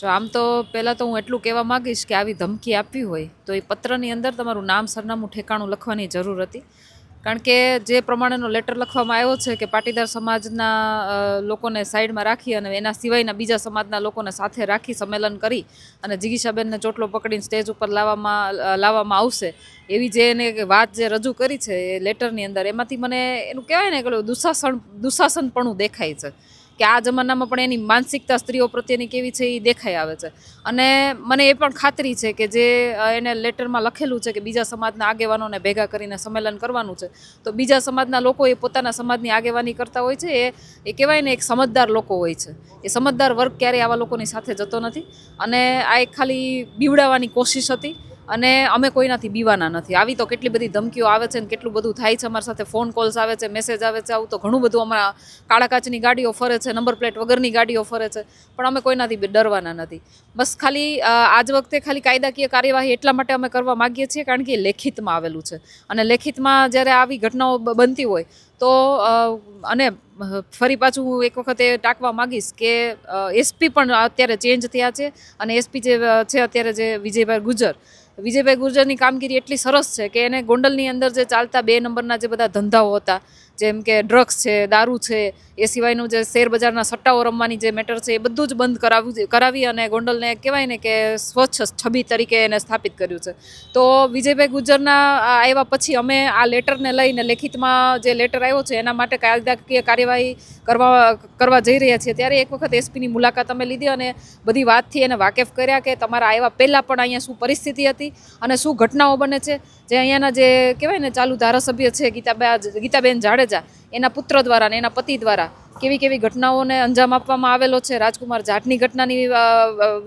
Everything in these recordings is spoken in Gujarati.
જો આમ તો પહેલાં તો હું એટલું કહેવા માગીશ કે આવી ધમકી આપવી હોય તો એ પત્રની અંદર તમારું નામ, સરનામું, ઠેકાણું લખવાની જરૂર હતી. કારણ કે જે પ્રમાણેનો લેટર લખવામાં આવ્યો છે કે પાટીદાર સમાજના લોકોને સાઈડમાં રાખી અને એના સિવાયના બીજા સમાજના લોકોને સાથે રાખી સંમેલન કરી અને જિગીશાબેનને ચોટલો પકડીને સ્ટેજ ઉપર લાવવામાં લાવવામાં આવશે, એવી જે એને વાત જે રજૂ કરી છે એ લેટરની અંદર, એમાંથી મને એનું કહેવાય ને કે દુશાસન, દુશાસનપણું દેખાય છે. કે આ જમાનામાં પણ એની માનસિકતા સ્ત્રીઓ પ્રત્યેની કેવી છે એ દેખાઈ આવે છે. અને મને એ પણ ખાતરી છે કે જે એને લેટરમાં લખેલું છે કે બીજા સમાજના આગેવાનોને ભેગા કરીને સંમેલન કરવાનું છે, તો બીજા સમાજના લોકો એ પોતાના સમાજની આગેવાની કરતા હોય છે. એ એ કહેવાય ને એક સમજદાર લોકો હોય છે. એ સમજદાર વર્ગ ક્યારેય આવા લોકોની સાથે જતો નથી. અને આ એક ખાલી બીવડાવવાની કોશિશ હતી. અને અમે કોઈનાથી બીવાના નથી. આવી તો કેટલી બધી ધમકીઓ આવે છે ને કેટલું બધું થાય છે, અમારી સાથે ફોન કોલ્સ આવે છે મેસેજ આવે છે, આવું તો ઘણું બધું અમારા કાળા કાચની ગાડીઓ ફરે છે નંબર પ્લેટ વગરની ગાડીઓ ફરે છે, પણ અમે કોઈનાથી ડરવાના નથી. બસ ખાલી આજ વખતે ખાલી કાયદાકીય કાર્યવાહી એટલા માટે અમે કરવા માગીએ છીએ કારણ કે લેખિતમાં આવેલું છે. અને લેખિતમાં જ્યારે આવી ઘટનાઓ બનતી હોય તો અને ફરી પાછું હું એક વખત એ ટાંકવા માગીશ કે એસપી પણ અત્યારે ચેન્જ થયા છે અને એસપી જે છે અત્યારે જે વિજયભાઈ ગુજર વિજયભાઈ ગુર્જરની કામગીરી એટલી સરસ છે કે એને ગોંડલની અંદર જે ચાલતા બે નંબરના જે બધા ધંધાઓ હતા જેમ કે ડ્રગ્સ છે, દારૂ છે, એ સિવાયનું જે શેર બજારના સટ્ટાઓ રમવાની જે મેટર છે, એ બધું જ બંધ કરાવ્યું કરાવી અને ગોંડલને કહેવાય ને કે સ્વચ્છ છબી તરીકે એને સ્થાપિત કર્યું છે. તો વિજયભાઈ ગુજરના આવ્યા પછી અમે આ લેટરને લઈને લેખિતમાં જે લેટર આવ્યો છે, એના માટે કાયદાકીય કાર્યવાહી કરવા કરવા જઈ રહ્યા છીએ. ત્યારે એક વખત એસપીની મુલાકાત અમે લીધી અને બધી વાતથી એને વાકેફ કર્યા કે તમારા આવ્યા પહેલાં પણ અહીંયા શું પરિસ્થિતિ હતી અને શું ઘટનાઓ બને છે. જે અહીંયાના જે કહેવાય ને ચાલુ ધારાસભ્ય છે, ગીતાબા ગીતાબેન જાડેજા, એના પુત્ર દ્વારા ને એના પતિ દ્વારા કેવી કેવી ઘટનાઓને અંજામ આપવામાં આવેલો છે. રાજકુમાર જાટની ઘટનાની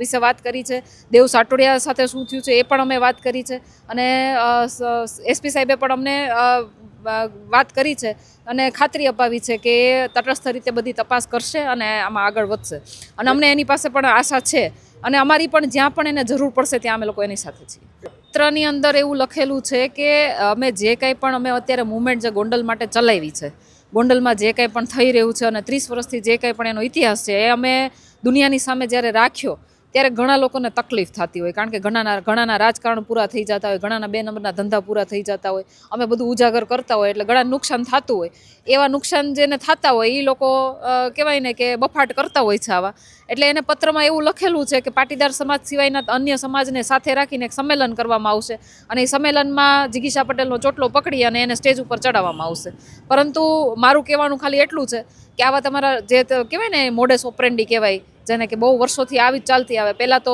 વિશે વાત કરી છે. દેવ સાટોડિયા સાથે શું થયું છે એ પણ અમે વાત કરી છે. અને એસપી સાહેબે પણ અમને વાત કરી છે અને ખાતરી અપાવી છે કે એ તટસ્થ રીતે બધી તપાસ કરશે અને આમાં આગળ વધશે. અને અમને એની પાસે પણ આશા છે. અને અમારી પણ જ્યાં પણ એને જરૂર પડશે ત્યાં અમે લોકો એની સાથે છીએ. પત્રની અંદર એવું લખેલું છે કે અમે જે કંઈ પણ અમે અત્યારે મુવમેન્ટ જે ગોંડલ માટે ચલાવી છે, ગોંડલમાં જે કંઈ પણ થઈ રહ્યું છે અને ત્રીસ વર્ષથી જે કંઈ પણ એનો ઇતિહાસ છે, એ અમે દુનિયાની સામે જ્યારે રાખ્યો ત્યારે ઘણા લોકોને તકલીફ થતી હોય. કારણ કે ઘણાના ઘણાના રાજકારણ પૂરા થઈ જતા હોય, ઘણાના બે નંબરના ધંધા પૂરા થઈ જતા હોય. અમે બધું ઉજાગર કરતા હોય એટલે ઘણા નુકસાન થતું હોય. એવા નુકસાન જેને થતા હોય એ લોકો કહેવાય ને કે બફાટ કરતા હોય છે આવા. એટલે એને પત્રમાં એવું લખેલું છે કે પાટીદાર સમાજ સિવાયના અન્ય સમાજને સાથે રાખીને એક સંમેલન કરવામાં આવશે અને એ સંમેલનમાં જિગીશા પટેલનો ચોટલો પકડી અને એને સ્ટેજ ઉપર ચડાવવામાં આવશે. પરંતુ મારું કહેવાનું ખાલી એટલું છે કે આવા તમારા જે કહેવાય ને, મોડેસ ઓપરેન્ડી કહેવાય જેને કે બહુ વર્ષોથી આવી જ ચાલતી આવે. પહેલાં તો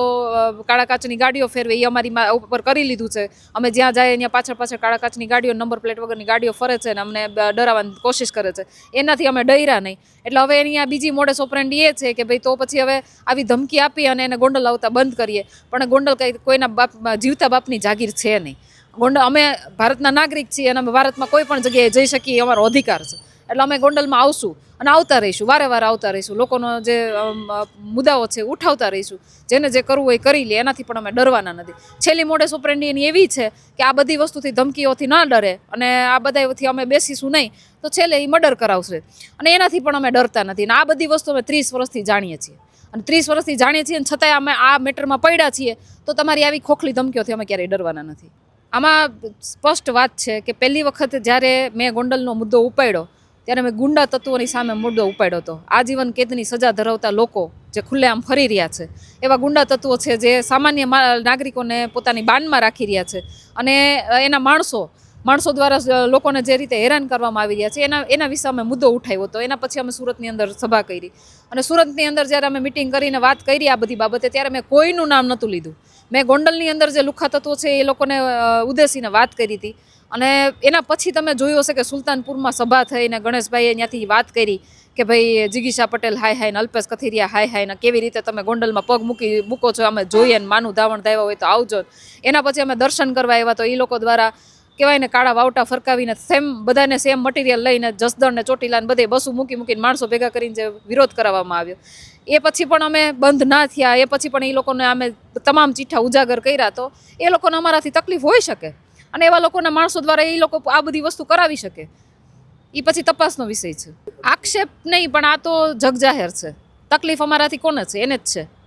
કાળા કાચની ગાડીઓ ફેરવે એ અમારી ઉપર કરી લીધું છે. અમે જ્યાં જાય ત્યાં પાછળ પાછળ કાળા કાચની ગાડીઓ, નંબર પ્લેટ વગરની ગાડીઓ ફરે છે ને અમને ડરાવવાની કોશિશ કરે છે. એનાથી અમે ડર્યા નહીં. એટલે હવે એની આ બીજી મોડેસ ઓપરેન્ડી એ છે કે ભાઈ તો પછી હવે આવી ધમકી આપી અને એને ગોંડલ આવતા બંધ કરીએ. પણ ગોંડલ કંઈ, કોઈના બાપ જીવતા બાપની જાગીર છે નહીં. ગોંડલ, અમે ભારતના નાગરિક છીએ અને અમે ભારતમાં કોઈ પણ જગ્યાએ જઈ શકીએ અમારો અધિકાર છે. એટલે અમે ગોંડલમાં આવશું અને આવતા રહીશું, વારે વારે આવતા રહીશું. લોકોનો જે મુદ્દાઓ છે ઉઠાવતા રહીશું. જેને જે કરવું હોય કરી લે, એનાથી પણ અમે ડરવાના નથી. છેલ્લી મોડે ઓપરેન્ડી એની એવી છે કે આ બધી વસ્તુથી ધમકીઓથી ના ડરે અને આ બધાથી અમે બેસીશું નહીં, તો છેલ્લે એ મર્ડર કરાવશે. અને એનાથી પણ અમે ડરતા નથી. અને આ બધી વસ્તુ અમે ત્રીસ વર્ષથી જાણીએ છીએ. અને ત્રીસ વર્ષથી જાણીએ છીએ અને છતાંય અમે આ મેટરમાં પડ્યા છીએ, તો તમારી આવી ખોખલી ધમકીઓથી અમે ક્યારેય ડરવાના નથી. આમાં સ્પષ્ટ વાત છે કે પહેલી વખત જ્યારે મેં ગોંડલનો મુદ્દો ઉપાડ્યો ત્યારે મેં ગુંડા તત્વોની સામે મુદ્દો ઉપાડ્યો હતો. આજીવન કેદની સજા ધરાવતા લોકો જે ખુલ્લેઆમ ફરી રહ્યા છે. એવા ગુંડા તત્વો છે જે સામાન્ય નાગરિકોને પોતાની બાનમાં રાખી રહ્યા છે. અને એના માણસો માણસો દ્વારા લોકોને જે રીતે હેરાન કરવામાં આવી રહ્યા છે, એના એના વિશે અમે મુદ્દો ઉઠાવ્યો હતો. એના પછી અમે સુરતની અંદર સભા કરી. અને સુરતની અંદર જ્યારે અમે મિટિંગ કરીને વાત કરી આ બધી બાબતે, ત્યારે મેં કોઈનું નામ નહોતું લીધું. મેં ગોંડલની અંદર જે લુખા તત્વો છે એ લોકોને ઉદ્દેશીને વાત કરી હતી. અને એના પછી તમે જોયું હશે કે સુલતાનપુરમાં સભા થઈને ગણેશભાઈએ ત્યાંથી વાત કરી કે ભાઈ, જિગીશા પટેલ હાય હાય ને અલ્પેશ કથિરિયા હાય હાય ને કેવી રીતે તમે ગોંડલમાં પગ મૂકી મૂકો છો, અમે જોઈએ ને માનું ધાવણ ધાવ્યા હોય તો આવજો. એના પછી અમે દર્શન કરવા આવ્યા તો એ લોકો દ્વારા કહેવાય ને કાળા વાવટા ફરકાવીને સેમ બધાને સેમ મટીરિયલ લઈને જસદણ ને ચોટીલા ને બધે બસું મૂકી મૂકીને માણસો ભેગા કરીને જે વિરોધ કરાવવામાં આવ્યો. એ પછી પણ અમે બંધ ના થયા, એ પછી પણ એ લોકોને અમે તમામ ચીઠા ઉજાગર કર્યા તો એ લોકોને અમારાથી તકલીફ હોઈ શકે. અને એવા લોકોના માણસો દ્વારા એ લોકો આ બધી વસ્તુ કરાવી શકે. એ પછી તપાસનો વિષય છે. આક્ષેપ નહીં, પણ આ તો જગજાહેર છે. તકલીફ અમારાથી કોને છે? એને જ છે.